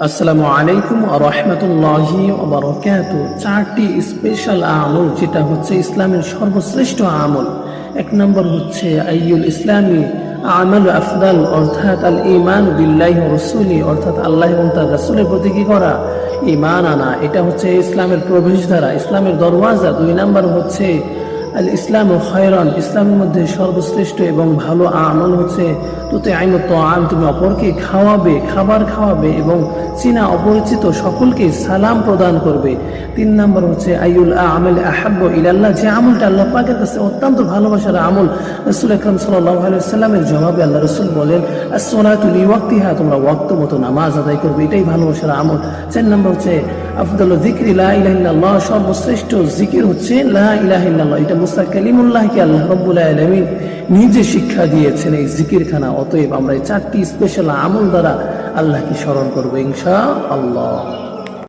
আসসালামু আলাইকুম রহমতুল্লাহি চারটি স্পেশাল আমল, যেটা হচ্ছে ইসলামের সর্বশ্রেষ্ঠ আমল। এক নম্বর হচ্ছে, আইয়ুল ইসলামী আমল আফদাল, অর্থাৎ আল ইমান বিল্লাহ রসুলি, অর্থাৎ আল্লাহ এবং তার রসুলের প্রতি কি করা? ইমান আনা। এটা হচ্ছে ইসলামের প্রবেশধারা ইসলামের দরওয়াজা। দুই নম্বর হচ্ছে আল ইসলাম ও খয়রান, ইসলামের মধ্যে সর্বশ্রেষ্ঠ এবং ভালো আমল হচ্ছে তুতে আইন তো আন তুমি অপরকে খাওয়াবে, খাবার খাওয়াবে এবং চীনা অপরিচিত সকলকে সালাম প্রদান করবে। তিন নম্বর হচ্ছে আইউল আমল আহাব্ব ইলাল্লাহ যে আমলটা আল্লাহ পাকের কাছে অত্যন্ত ভালোবাসার আমল। রসুল আকরম সাল্লামের জবাবে আল্লাহ রসুল বলেন আসলাতুল ওয়াক্তিহা তোমরা ওয়াক্ত মতো নামাজ আদায় করবে, এটাই ভালোবাসার আমল। চার নম্বর হচ্ছে, আফদল জিকির লা ইলাহা সর্বশ্রেষ্ঠ জিকির হচ্ছে, লা ইলাহা ইল্লাল্লাহ এটা মুস্তাক কালিমুল্লাহকে আল্লাহ রব্বুল আলামিন নিজে শিক্ষা দিয়েছেন এই জিকির খানা অতএব আমরা এই চারটি স্পেশাল আমল দ্বারা আল্লাহকে স্মরণ করব ইনশা আল্লাহ